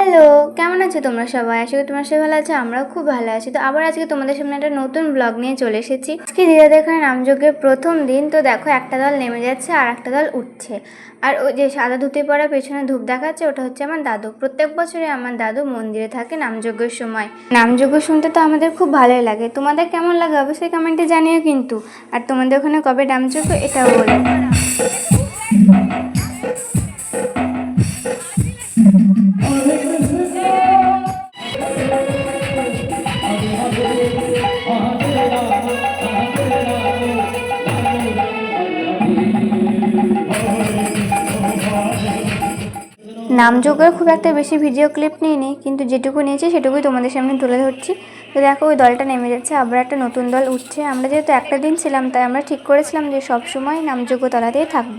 Hello কেমন আছো তোমরা সবাই? আশা করি তোমরা সবাই ভালো আছো, আমরাও খুব ভালো আছি। তো আবার আজকে তোমাদের সামনে একটা নতুন ব্লগ নিয়ে চলে এসেছি। আজকে দিদাদের এখানে নামযজ্ঞের প্রথম দিন, তো দেখো একটা দল নেমে যাচ্ছে আর একটা দল উঠছে। আর ওই যে সাদা ধুতি পরা পেছনে ধূপ দেখাচ্ছে, ওটা হচ্ছে আমার দাদু। প্রত্যেক বছরে আমার দাদু মন্দিরে থাকে নামযজ্ঞের সময়। নামযজ্ঞ শুনতে তো আমাদের খুব ভালোই লাগে। তোমাদের কেমন লাগে অবশ্যই কমেন্টে জানিও কিন্তু। আর তোমাদের ওখানে কবে নামযজ্ঞ এটাও বলো। নামযোগের খুব একটা বেশি ভিডিও ক্লিপ নিইনি, কিন্তু যেটুকু নিয়েছি সেটুকুই তোমাদের সামনে তুলে ধরছি। তো দেখো, ওই দলটা নেমে যাচ্ছে, আবার একটা নতুন দল উঠছে। আমরা যেহেতু একটা দিন ছিলাম, তাই আমরা ঠিক করেছিলাম যে সব সময় নামযোগ্য তলাতেই থাকব।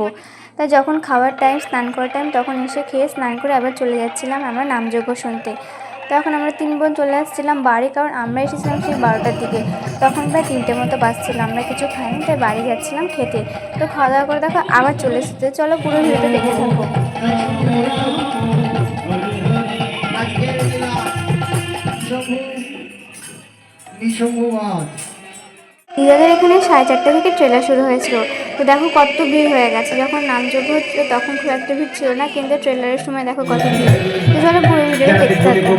তাই যখন খাওয়ার টাইম স্নান করার টাইম তখন এসে খেয়ে স্নান করে আবার চলে যাচ্ছিলাম আমরা নামযোগ্য শুনতে। তখন আমরা তিন বোন চলে আসছিলাম বাড়ি, কারণ আমরা এসেছিলাম সেই বারোটার দিকে। তখন প্রায় তিনটে মতো বাজছিল আমরা কিছু খাইনি, তাই বাড়ি যাচ্ছিলাম খেতে। তো খাওয়া দাওয়া করে দেখো, আবার চলে এসেছে। চলো পুরো ভিডিওটা দেখে থাকব দিদাদের এখানে সাড়ে চারটা থেকে ট্রেলার শুরু হয়েছিল। তো দেখো কত ভিড় হয়ে গেছে। যখন নাম নামযোগ্য হচ্ছিল, তখন খুব একটা ভিড় ছিল না, কিন্তু ট্রেলারের সময় দেখো কত ভিড়। তো চলো পুরো ভিডিও দেখতে থাকব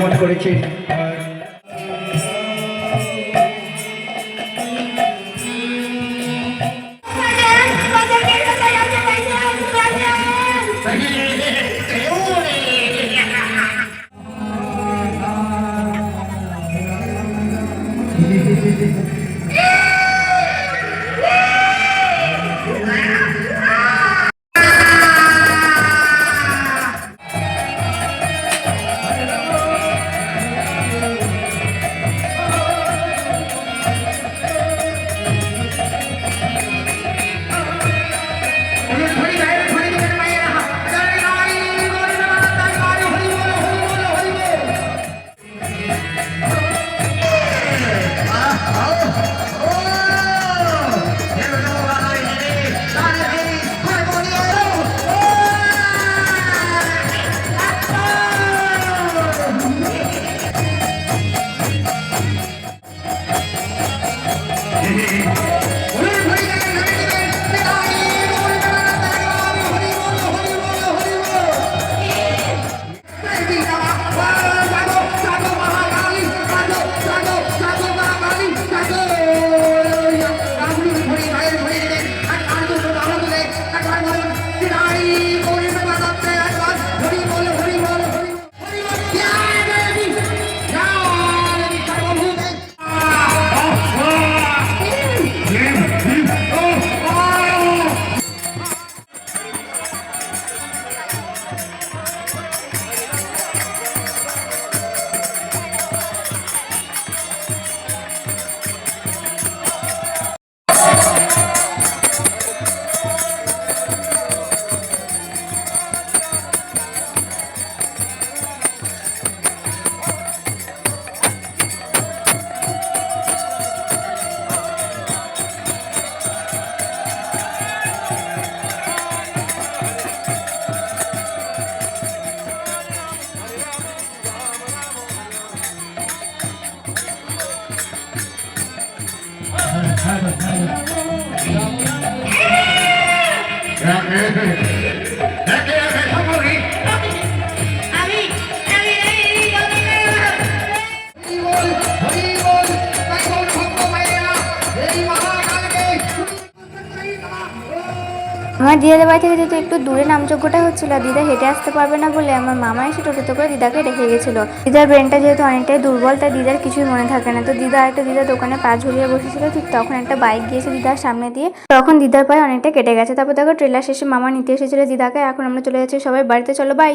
Sí. প্রমাণ করেছে আমার দিদাদের বাড়ি থেকে যেহেতু একটু দূরে নামযজ্ঞটা হচ্ছিল, দিদা হেঁটে আসতে পারবে না বলে আমার মামা এসে টোটোতে করে দিদাকে রেখে গেছিল। দিদার ব্রেনটা যেহেতু অনেকটাই দুর্বল, তাই দিদার কিছুই মনে থাকে না। তো দিদা একটা দিদা দোকানে পা ঝুলিয়ে বসেছিল, ঠিক তখন একটা বাইক গিয়েছে দিদার সামনে দিয়ে তখন দিদার পায়ে অনেকটা কেটে গেছে। তারপর দেখো ট্রেলার শেষে মামা নিতে এসেছিল দিদাকে, এখন আমরা চলে যাচ্ছি সবাই বাড়িতে, চলো বাই